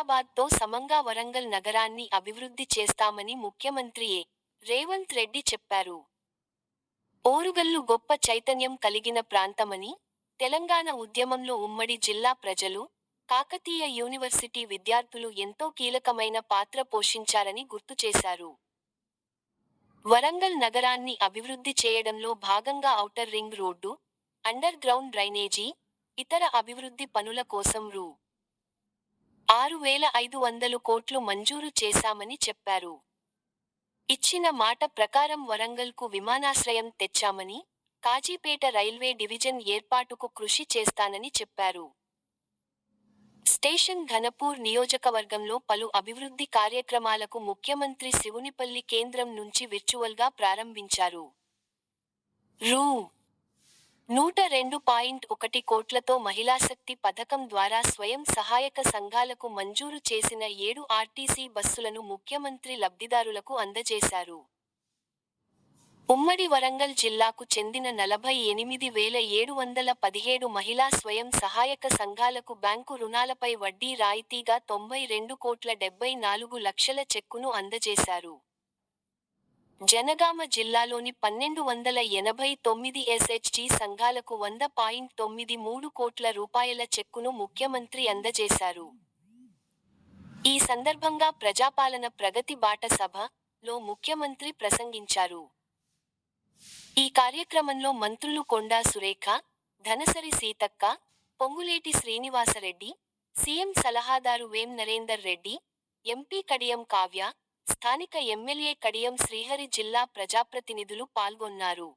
సమంగా వరంగల్ నగరాన్ని అభివృద్ధి చేస్తామని ముఖ్యమంత్రి ఏ. రేవంత్ రెడ్డి చెప్పారు. ఓరుగల్లు గొప్ప చైతన్యం కలిగిన ప్రాంతమని, తెలంగాణ ఉద్యమంలో ఉమ్మడి జిల్లా ప్రజలు, కాకతీయ యూనివర్సిటీ విద్యార్థులు ఎంతో కీలకమైన పాత్ర పోషించారని గుర్తుచేశారు. వరంగల్ నగరాన్ని అభివృద్ధి చేయడంలో భాగంగా outer ring road, underground drainage, ఇతర అభివృద్ధి పనుల కోసం రూ. ఆరు వేల ఐదు వందలు కోట్లు మంజూరు చేశామని చెప్పారు. ఇచ్చిన మాట ప్రకారం వరంగల్కు విమానాశ్రయం తెచ్చామని, కాజీపేట రైల్వే డివిజన్ ఏర్పాటుకు కృషి చేస్తానని చెప్పారు. స్టేషన్ ఘనపూర్ నియోజకవర్గంలో పలు అభివృద్ధి కార్యక్రమాలకు ముఖ్యమంత్రి శివునిపల్లి కేంద్రం నుంచి విర్చువల్గా ప్రారంభించారు. రూ. నూట రెండు పాయింట్ ఒకటి కోట్లతో మహిళాశక్తి పథకం ద్వారా స్వయం సహాయక సంఘాలకు మంజూరు చేసిన ఏడు ఆర్టీసీ బస్సులను ముఖ్యమంత్రి లబ్ధిదారులకు అందజేశారు. ఉమ్మడి వరంగల్ జిల్లాకు చెందిన నలభై ఎనిమిది వేల ఏడు వందల పదిహేడు మహిళా స్వయం సహాయక సంఘాలకు బ్యాంకు రుణాలపై వడ్డీ రాయితీగా తొంభై రెండు కోట్ల డెబ్బై నాలుగు లక్షల చెక్కును అందజేశారు. జనగామ జిల్లాలోని పన్నెండు వందల ఎనభై తొమ్మిది ఎస్హెచ్జి సంఘాలకు వంద పాయింట్ తొమ్మిది మూడు కోట్ల రూపాయల చెక్కును ముఖ్యమంత్రి అందజేశారు. ఈ సందర్భంగా ప్రజాపాలన ప్రగతి బాట సభ లో ముఖ్యమంత్రి ప్రసంగించారు. ఈ కార్యక్రమంలో మంత్రులు కొండా సురేఖ, ధనసరి సీతక్క, పొంగులేటి శ్రీనివాసరెడ్డి, సీఎం సలహాదారు వేం నరేందర్ రెడ్డి, ఎంపీ కడియం కావ్య, స్థానిక ఎమ్మెల్యే కడియం శ్రీహరి జిల్లా ప్రజాప్రతినిధులు పాల్గొన్నారు.